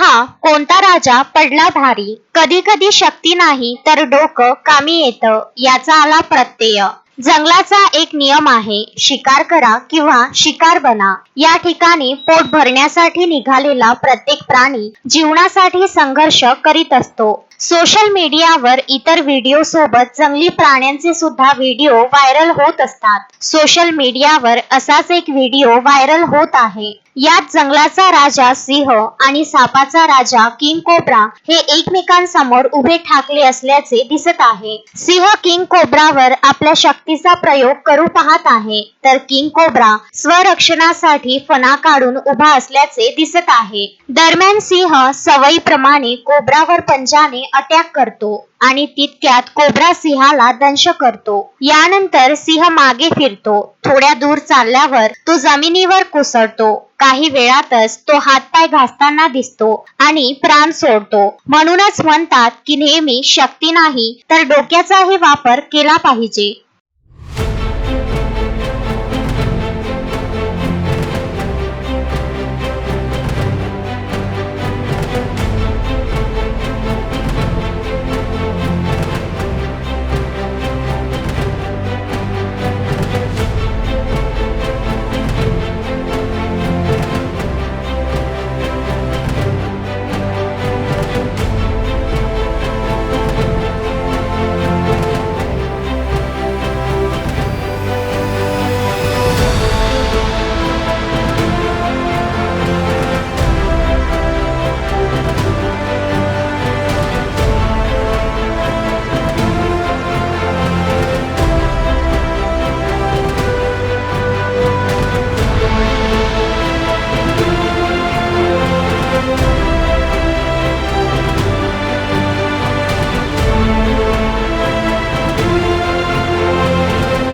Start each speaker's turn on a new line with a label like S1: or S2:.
S1: कोणता राजा पडला भारी? कधी कधी शक्ती नाही तर डोकं कामी येतं याचा आला प्रत्यय. जंगलाचा एक नियम आहे शिकार करा किंवा शिकार बना. या ठिकाणी पोट भरण्यासाठी निघालेला प्रत्येक प्राणी जीवनासाठी संघर्ष करीत असतो. सोशल मीडियावर इतर व्हिडिओ सोबत जंगली प्राण्यांचे सुद्धा व्हिडिओ व्हायरल होत असतात. सोशल मीडियावर असाच एक व्हिडिओ व्हायरल होत आहे. यात जंगलाचा राजा सिंह आणि सापाचा राजा किंग कोब्रा हे एकमेकांसमोर उभे ठाकले असल्याचे दिसत आहे. सिंह किंग कोब्रावर आपल्या शक्तीचा प्रयोग करू पाहत आहे तर किंग कोब्रा स्वरक्षणासाठी फणा काढून उभा असल्याचे दिसत आहे. दरम्यान सिंह सवयीप्रमाणे कोब्रावर पंजाने अटॅक करतो आणि तितक्यात कोब्रा सिंहाला दंश करतो. यानंतर सिंह मागे फिरतो. थोड्या दूर चालल्यावर तो जमिनीवर कोसळतो. काही वेळातच तो हातपाय घासताना दिसतो आणि प्राण सोडतो. म्हणूनच म्हणतात की नेहमी शक्ती नाही तर डोक्याचाही वापर केला पाहिजे.